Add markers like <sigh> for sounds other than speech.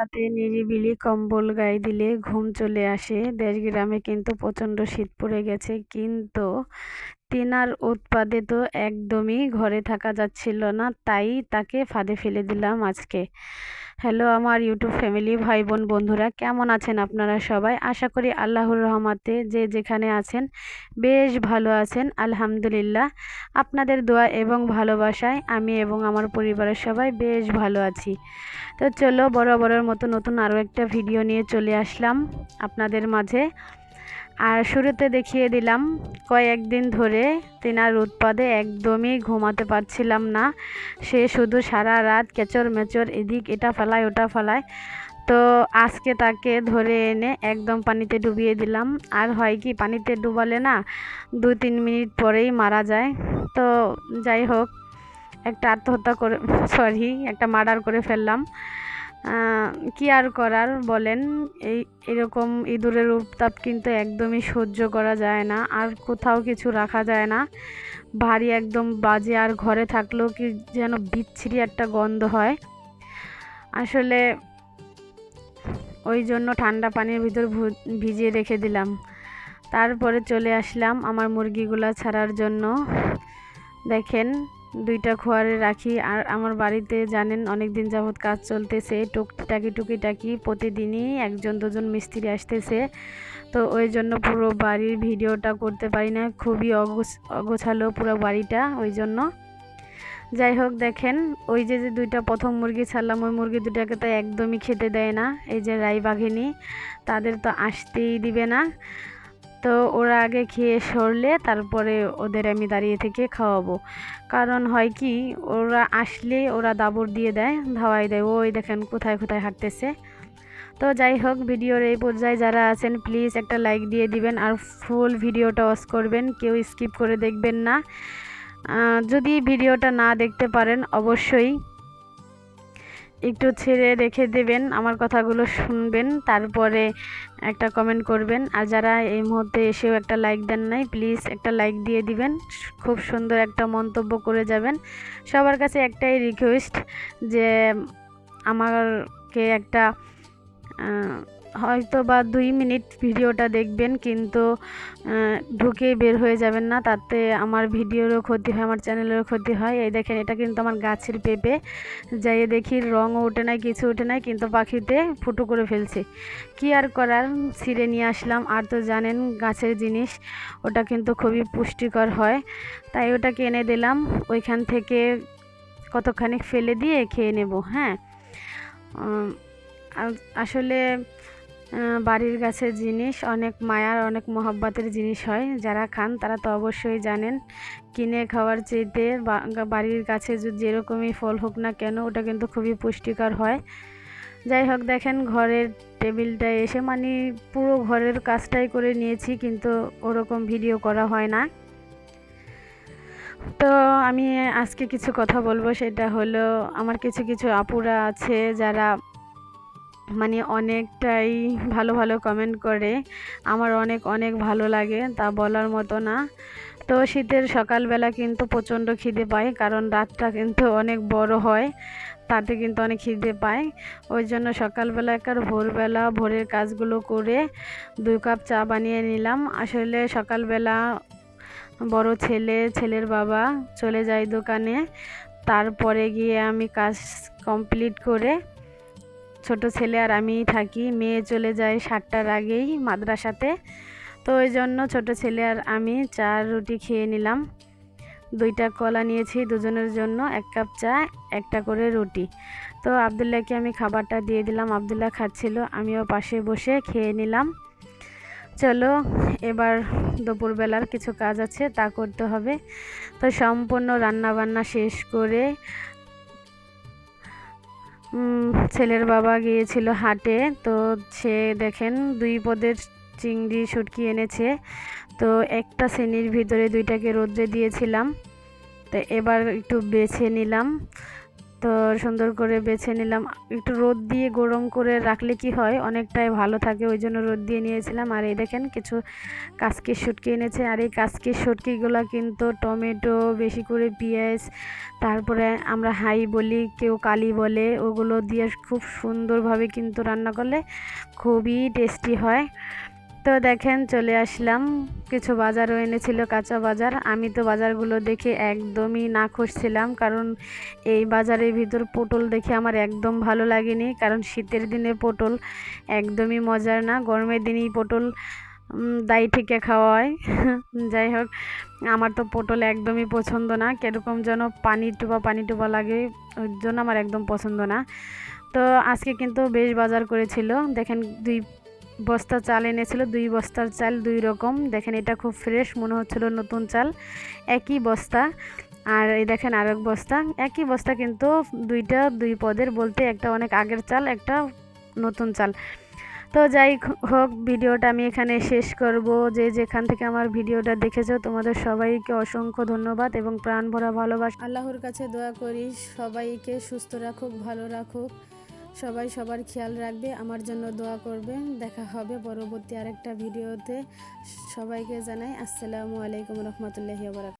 রাতে নিরিবিলি কম্বল গায়ে দিলে ঘুম চলে আসে। দেশগ্রামে কিন্তু প্রচণ্ড শীত পড়ে গেছে, কিন্তু তেনার উৎপাদে তো একদমই ঘরে থাকা যাচ্ছিল না, তাই তাকে ফাঁদে ফেলে দিলাম আজকে। হ্যালো আমার ইউটিউব ফ্যামিলি ভাই বোন বন্ধুরা, কেমন আছেন আপনারা সবাই? আশা করি আল্লাহর রহমাতে যে যেখানে আছেন, বেশ ভালো আছেন, আলহামদুলিল্লাহ। আপনাদের দোয়া এবং ভালোবাসায় আমি এবং আমার পরিবারের সবাই বেশ ভালো আছি। তো চলো বড় বড়ের মতো নতুন আরও একটা ভিডিও নিয়ে চলে আসলাম আপনাদের মাঝে। আর শুরুতে দেখিয়ে দিলাম কয়েকদিন ধরে তেনার উৎপাদে একদমই ঘুমাতে পারছিলাম না। সে শুধু সারা রাত কেচর মেচর এদিক এটা ফেলায়, ওটা ফেলায়। তো আজকে তাকে ধরে এনে একদম পানিতে ডুবিয়ে দিলাম। আর হয় কি, পানিতে ডুবালে না দু তিন মিনিট পরেই মারা যায়। তো যাই হোক, একটা আত্মহত্যা করে সরি একটা মার্ডার করে ফেললাম। কি আর করার বলেন? এই, এরকম ইঁদুরের উত্তাপ কিন্তু একদমই সহ্য করা যায় না, আর কোথাও কিছু রাখা যায় না। ভারী একদম বাজে আর ঘরে থাকলেও কি যেন বিচ্ছিরি একটা গন্ধ হয়। আসলে ওই জন্য ঠান্ডা পানির ভিতর ভিজিয়ে রেখে দিলাম। তারপরে চলে আসলাম আমার মুরগিগুলা ছাড়ার জন্য। দেখেন দুইটা খোয়ারে রাখি। আর আমার বাড়িতে জানেন অনেক দিন যাবৎ কাজ চলতেছে। টুকটাকি, টুকিটাকি প্রতিদিনই একজন, দুজন মিস্ত্রি আসতেছে। তো ওই জন্য পুরো বাড়ির ভিডিওটা করতে পারি না। খুবই অগোছালো পুরো বাড়িটা ওই জন্য। যাই হোক, দেখেন, ওই যে যে দুইটা প্রথম মুরগি ছাড়লাম, ওই মুরগি দুটাকে তো একদমই খেতে দেয় না। এই যে রাই বাঘিনী তাদের তো আসতেই দিবে না। তো ওরা আগে খেয়ে সরলে তারপরে ওদের আমি দাঁড়িয়ে থেকে খাওয়াবো। কারণ হয় কি, ওরা আসলে ওরা দাবর দিয়ে দেয় ধাওয়াই দেয়, ওই দেখেন কোথায় কোথায় হাঁটতেছে। তো যাই হোক, ভিডিওর এই পর্যায়ে যারা আছেন প্লিজ একটা লাইক দিয়ে দিবেন আর ফুল ভিডিওটা অস করবেন, কেউ স্কিপ করে দেখবেন না। যদি ভিডিওটা না দেখতে পারেন, অবশ্যই একটু ছেড়ে রেখে দেবেন, আমার কথাগুলো শুনবেন, তারপরে একটা কমেন্ট করবেন। আর যারা এই মুহূর্তে এসেও একটা লাইক দেন নাই প্লিজ একটা লাইক দিয়ে দিবেন। খুব সুন্দর একটা মন্তব্য করে যাবেন। সবার কাছে একটাই রিকোয়েস্ট যে আমাকে একটা হয়তো বা দুই মিনিট ভিডিওটা দেখবেন, কিন্তু ঢুকে বের হয়ে যাবেন না। তাতে আমার ভিডিওরও ক্ষতি হয়, আমার চ্যানেলেরও ক্ষতি হয়। এই দেখেন, এটা কিন্তু আমার গাছের পেঁপে। যাইয়ে দেখি রঙও ওঠে নাই, কিছু ওঠে নাই, কিন্তু পাখিতে ফুটো করে ফেলছে। কি আর করার? ছিঁড়ে নিয়ে আসলাম। আর তো জানেন, গাছের জিনিস, ওটা কিন্তু খুবই পুষ্টিকর হয়। তাই ওটাকে এনে দিলাম। ওইখান থেকে কতখানি ফেলে দিয়ে খেয়ে নেব হ্যাঁ? আসলে বাড়ির গাছের জিনিস, অনেক মায়ার, অনেক মহব্বতের জিনিস হয়। যারা খান, তারা তো অবশ্যই জানেন, কিনে খাওয়ার চেয়েতে বাড়ির গাছে যেরকমই ফল হোক না কেন, ওটা কিন্তু খুবই পুষ্টিকর হয়। যাই হোক, দেখেন ঘরের টেবিলটায় এসে মানে পুরো ঘরের কাজটাই করে নিয়েছি, কিন্তু ওরকম ভিডিও করা হয় না। তো আমি আজকে কিছু কথা বলব, সেটা হলো, আমার কিছু কিছু আপুরা আছে, যারা মানে অনেকটাই ভালো ভালো কমেন্ট করে। আমার অনেক অনেক ভালো লাগে, তা বলার মতো না। তো শীতের সকালবেলা কিন্তু প্রচণ্ড খিদে পায়, কারণ রাতটা কিন্তু অনেক বড় হয়, তাতে কিন্তু অনেক খিদে পায়। ওই জন্য সকালবেলা একবার ভোরবেলা ভোরের কাজগুলো করে দুই কাপ চা বানিয়ে নিলাম। আসলে সকালবেলা বড় ছেলে, ছেলের বাবা চলে যায় দোকানে। তারপরে গিয়ে আমি কাজ কমপ্লিট করে ছোট ছেলে আর আমিই থাকি। মেয়ে চলে যায় সাতটার আগেই মাদ্রাসাতে। তো ওই জন্য ছোট ছেলে আর আমি চার রুটি খেয়ে নিলাম। দুইটা কলা নিয়েছি দুজনের জন্য, এক কাপ চা, একটা করে রুটি। তো আবদুল্লাহকে আমি খাবারটা দিয়ে দিলাম, আবদুল্লাহ খাচ্ছিল, আমিও পাশে বসে খেয়ে নিলাম। চলো, এবার দুপুরবেলার কিছু কাজ আছে, তা করতে হবে। তো সম্পূর্ণ রান্নাবান্না শেষ করে ছেলের বাবা গিয়েছিল হাটে, তো সে দেখেন দুই পদের চিংড়ি শুটকি এনেছে। তো একটা শ্রেণির ভিতরে দুইটাকে রোদ্রে দিয়েছিলাম, তো এবার একটু বেছে নিলাম। তো সুন্দর করে বেছে নিলাম। একটু রোদ দিয়ে গরম করে রাখলে কি হয়? অনেকটাই ভালো থাকে, ওই জন্য রোদ দিয়ে নিয়েছিলাম। আর এই দেখেন, কিছু কাসকির শুটকি এনেছে। আর এই কাসকির শুটকিগুলো কিন্তু টমেটো, বেশি করে পেঁয়াজ, তারপরে আমরা হাই বলি, কেউ কালি বলে, ওগুলো দিয়ে খুব সুন্দরভাবে কিন্তু রান্না করলে খুবই টেস্টি হয়। তো দেখেন চলে আসলাম। কিছু বাজারও এনেছিল, কাঁচা বাজার। আমি তো বাজারগুলো দেখে একদমই না ছিলাম, কারণ এই বাজারের ভিতর পটল দেখে আমার একদম ভালো লাগেনি, কারণ শীতের দিনে পটল একদমই মজার না। গরমের দিনেই পটল দাই থেকে খাওয়া হয়। <laughs> যাই হোক, আমার তো পটল একদমই পছন্দ না। কীরকম যেন পানি টুপা পানি টুপা লাগে ওই জন্য আমার একদম পছন্দ না। তো আজকে কিন্তু বেশ বাজার করেছিল। দেখেন দুই বস্তা চাল এনেছিল, দুই বস্তার চাল দুই রকম। দেখেন, এটা খুব ফ্রেশ মনে হচ্ছিল নতুন চাল। একই বস্তা। আর এই দেখেন, আরেক বস্তা। একই বস্তা কিন্তু দুইটা, দুই পদের, বলতে একটা অনেক আগের চাল, একটা নতুন চাল। তো যাই হোক, ভিডিওটা আমি এখানে শেষ করব। যে যেখান থেকে আমার ভিডিওটা দেখেছ, তোমাদের সবাইকে অসংখ্য ধন্যবাদ এবং প্রাণ ভরা ভালোবাসা। আল্লাহর কাছে দোয়া করি, সবাইকে সুস্থ রাখুক, ভালো রাখুক। সবাই সবার খেয়াল রাখবে, আমার জন্য দোয়া করবে। দেখা হবে পরবর্তী আরেকটা ভিডিওতে। সবাইকে জানাই আসসালামু আলাইকুম রহমতুল্লাহি